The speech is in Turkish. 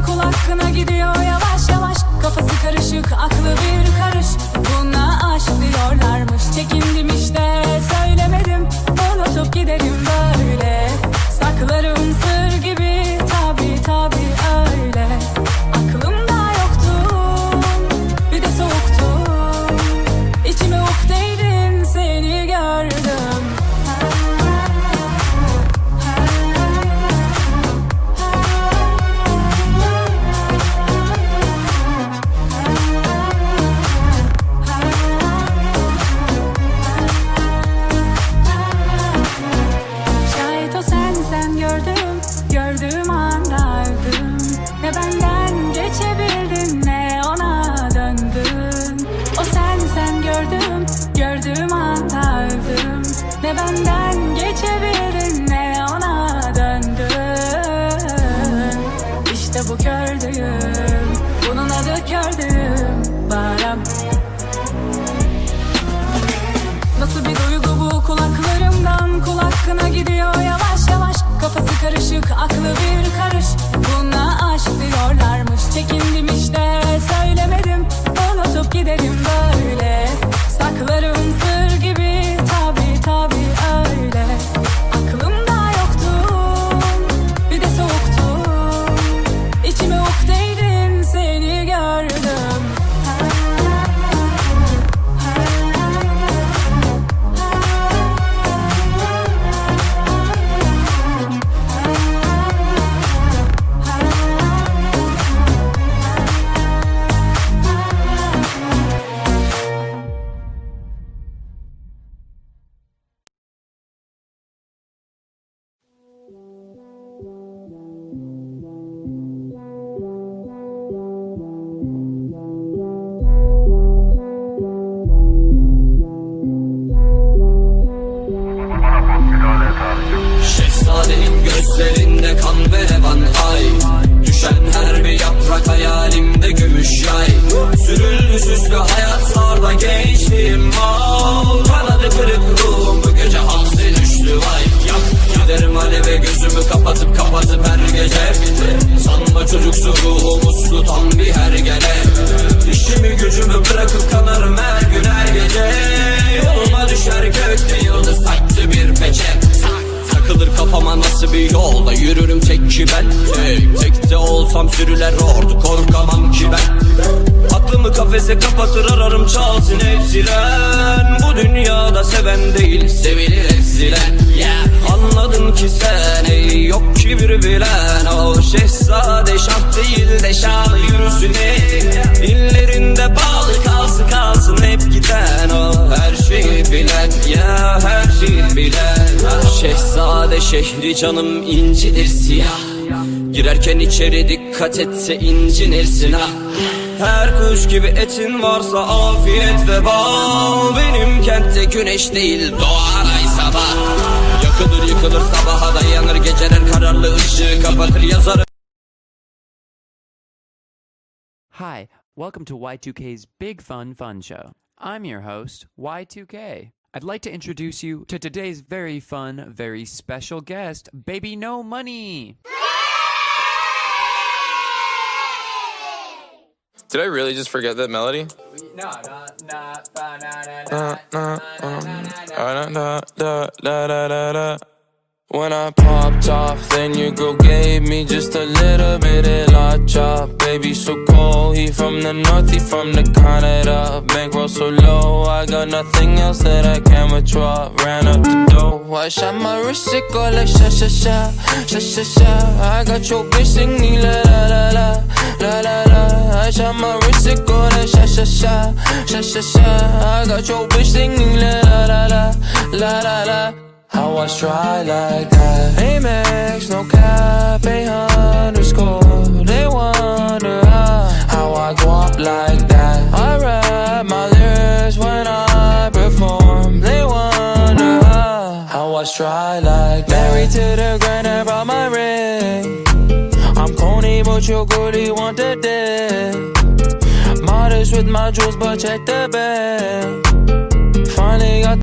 kulaklarımdan Kul hakkına gidiyor yavaş yavaş. Kafası karışık aklı bir karış. Buna aşk diyorlarmış. Çekindim Kördüğüm Bunun adı kördüğüm Bağıram Nasıl bir duygu bu kulaklarımdan? Kul hakkına gidiyor yavaş gözlerinde kan ve revan. Ay ordu Korkamam ki ben. Aklımı kafese kapatır ararım çalsın hep siren Bu dünyada seven değil sevilir hepsilen yeah. Anladın ki sen ey yok ki bir bilen O. Şehzade şah değil de şanı yürüsün ey. İllerinde bağlı kalsın kalsın hep giden o. Her şeyi bilen ya her şeyi bilen. Şehzade şehri canım incidir siyah. Girerken içeri dikkat etse incinirsin ha Her kuş gibi etin varsa afiyet ve bal Benim kentte güneş değil doğar ay sabah Yakılır yıkılır sabaha dayanır geceler kararlı ışığı kapatır yazarım Hi, welcome to Y2K's Big Fun Fun Show. I'm your host, Y2K. I'd like to introduce you to today's very fun, very special guest, Baby No Money. Did I really just forget that melody? When I popped off, then your girl gave me just a little bit of la chop. Baby, so cold, he from the north, he from the Canada. Bankroll so low, I got nothing else that I can withdraw. Ran up the dough, I shot my wrist, it go like sha sha sha, sha sha sha. I got your bitch singing la la la la, la la la. I shot my wrist, it go like sha sha sha, sha sha sha. I got your bitch singing la la la la, la la la. How I try like that Amex, no cap, a underscore But you're good, you want the dick. Modest with my jewels, but check the bag. Finally got